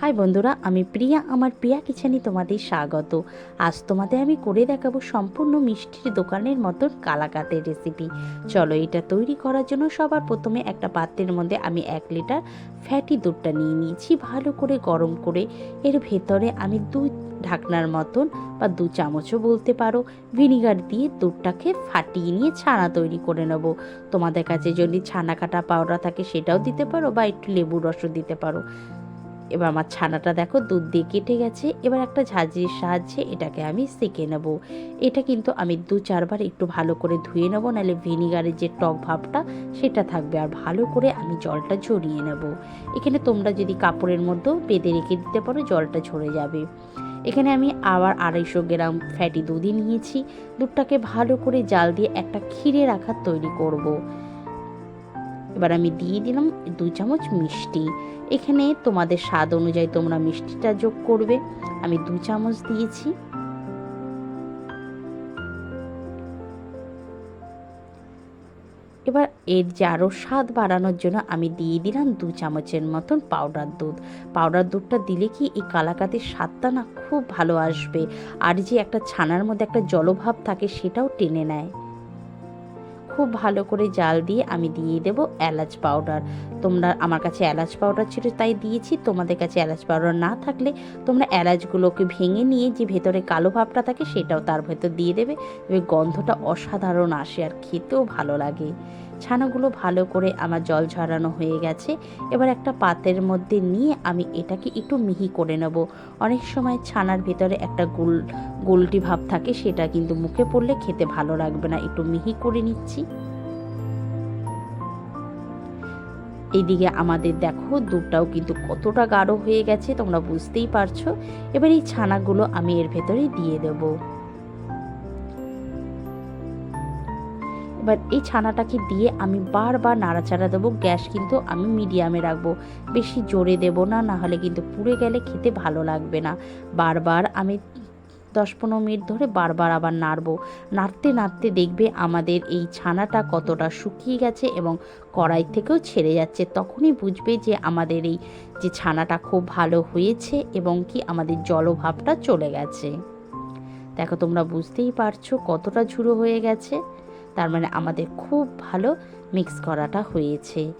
High বন্ধুরা, আমি প্রিয়া, আমার প্রিয়া কিচেনে তোমাদের স্বাগত। আজ তোমাদের আমি করে দেখাবো সম্পূর্ণ মিষ্টির দোকানের মতন কালাকাতের রেসিপি চলো এটা তৈরি করার জন্য সবার প্রথমে একটা পাত্রের মধ্যে আমি এক লিটার ফ্যাটি দুধটা নিয়ে নিয়েছি, ভালো করে গরম করে। এর ভেতরে আমি দুই ঢাকনার মতন বা দু চামচও বলতে পারো, ভিনিগার দিয়ে দুধটাকে ফাটিয়ে নিয়ে ছানা তৈরি করে নেব। তোমাদের কাছে যদি ছানা কাটা পাউডার থাকে সেটাও দিতে পারো বা একটু লেবুর রসও দিতে পারো। এবার আমার ছানাটা দেখো, দুধ দিয়ে কেটে গেছে। এবার একটা ঝাঁঝরির সাহায্যে এটাকে আমি সেঁকে নেব। এটা কিন্তু আমি দু চারবার একটু ভালো করে ধুয়ে নেব, নাহলে ভিনিগারের যে টক ভাবটা সেটা থাকবে। আর ভালো করে আমি জলটা ঝরিয়ে নেব। এখানে তোমরা যদি কাপড়ের মধ্যেও বেঁধে রেখে দিতে পারো, জলটা ঝরে যাবে। এখানে আমি আবার আড়াইশো গ্রাম ফ্যাটি দুধই নিয়েছি। দুধটাকে ভালো করে জাল দিয়ে একটা ক্ষীরে রাখার তৈরি করব। এবার আমি দিয়ে দিলাম দু চামচ মিষ্টি। এখানে তোমাদের স্বাদ অনুযায়ী তোমরা মিষ্টিটা যোগ করবে। আমি দু চামচ দিয়েছি। এবার এর যে আরও স্বাদ বাড়ানোর জন্য আমি দিয়ে দিলাম দু চামচের মতন পাউডার দুধ। পাউডার দুধটা দিলে কি এই কালাকাতির স্বাদটা না খুব ভালো আসবে। আর যে একটা ছানার মধ্যে একটা জলভাব থাকে সেটাও টেনে নেয়। খুব ভালো করে জাল দিয়ে আমি দিয়ে দেব এলাচ পাউডার। তোমরা আমার কাছে এলাচ পাউডার ছিল, তাই দিয়েছি। তোমাদের কাছে এলাচ পাউডার না থাকলে তোমরা এলাচগুলোকে ভেঙে নিয়ে যে ভেতরে কালো ভাবটা থাকে সেটাও তার ভেতর দিয়ে দেবে। এবার গন্ধটা অসাধারণ আসে আর খেতেও ভালো লাগে। ছানাগুলো ভালো করে আমার জল ঝরানো হয়ে গেছে। এবার একটা পাতের মধ্যে নিয়ে আমি এটাকে একটু মিহি করে নেব। অনেক সময় ছানার ভেতরে একটা গোল, গোলটি ভাব থাকে, সেটা কিন্তু মুখে পড়লে খেতে ভালো লাগবে না। একটু মিহি করে নিচ্ছি। এইদিকে আমাদের দেখো দুধটাও কিন্তু কতটা গাঢ় হয়ে গেছে, তোমরা বুঝতেই পারছ। এবার এই ছানাগুলো আমি এর ভেতরে দিয়ে দেবো। এবার এই ছানাটাকে দিয়ে আমি বারবার নাড়াচাড়া দেবো, গ্যাস কিন্তু আমি মিডিয়ামে রাখব। বেশি জোরে দেব না না হলে কিন্তু পুড়ে গেলে খেতে ভালো লাগবে না। বারবার আমি দশ পনেরো মিনিট ধরে বারবার আবার নাড়বো। নাড়তে নাড়তে দেখবে আমাদের এই ছানাটা কতটা শুকিয়ে গেছে এবং কড়াই থেকেও ছেড়ে যাচ্ছে। তখনই বুঝবে যে আমাদের এই যে ছানাটা খুব ভালো হয়েছে এবং কি আমাদের জলভাবটা চলে গেছে। দেখো, তোমরা বুঝতেই পারছ কতটা ঝুড়ো হয়ে গেছে। তার মানে আমাদের খুব ভালো মিক্স করাটা হয়েছে।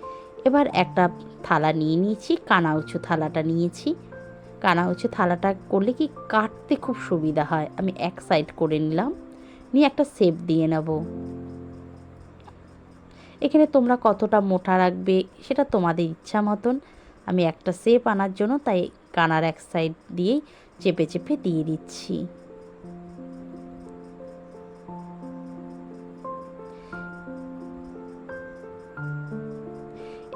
এবার একটা থালা নিয়ে নিয়েছি, কানা উঁচু থালাটা নিয়েছি। কানা হচ্ছে থালাটা করলে কি কাটতে খুব সুবিধা হয়? আমি এক সাইড করে নিলাম, নিয়ে একটা সেপ দিয়ে নেব। এখানে তোমরা কতটা মোটা রাখবে সেটা তোমাদের ইচ্ছা মতন। আমি একটা সেপ আনার জন্য তাই কানার এক সাইড দিয়েই চেপে চেপে দিয়ে দিচ্ছি।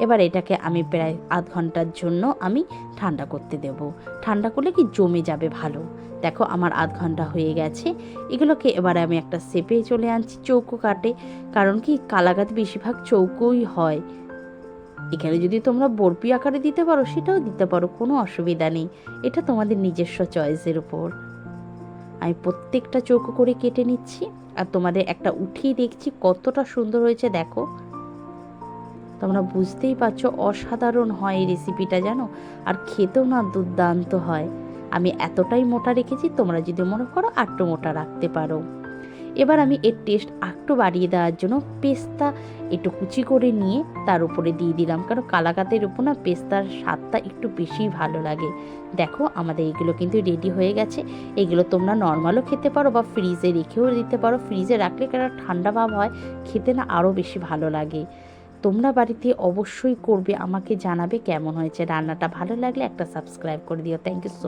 এবার এটাকে আমি প্রায় আধ ঘণ্টার জন্য আমি ঠান্ডা করতে দেব। ঠান্ডা করলে কি জমে যাবে ভালো? দেখো আমার আধ ঘণ্টা হয়ে গেছে। এগুলোকে এবার আমি একটা সেপে চলে আনছি চৌকো কাটে। কারণ কি কালাগাত বেশিরভাগ চৌকোই হয়। এখানে যদি তোমরা বরপি আকারে দিতে পারো, সেটাও দিতে পারো, কোনো অসুবিধা নেই। এটা তোমাদের নিজস্ব চয়েসের উপর। আমি প্রত্যেকটা চৌকো করে কেটে নিচ্ছি। আর তোমাদের একটা উঠিয়ে দেখছি কতটা সুন্দর হয়েছে, দেখো। তোমরা বুঝতেই পারছ অসাধারণ হয় এই রেসিপিটা জানো? আর খেতেও না দুর্দান্ত হয়। আমি এতটাই মোটা রেখেছি, তোমরা যদি মনে করো আটটু মোটা রাখতে পারো। এবার আমি এর টেস্ট একটু বাড়িয়ে দেওয়ার জন্য পেস্তা একটু কুচি করে নিয়ে তার উপরে দিয়ে দিলাম। কারণ কালাকাতের উপর না পেস্তার স্বাদটা একটু বেশি ভালো লাগে। দেখো, আমাদের এগুলো কিন্তু রেডি হয়ে গেছে। এগুলো তোমরা নর্মালও খেতে পারো বা ফ্রিজে রেখেও দিতে পারো। ফ্রিজে রাখলে কেন ঠান্ডা ভাব হয়, খেতে না আরও বেশি ভালো লাগে। তোমরা বাড়িতে অবশ্যই করবে। আমাকে জানাবে কেমন হয়েছে রান্নাটা। ভালো লাগলে একটা সাবস্ক্রাইব করে দিও। Thank you so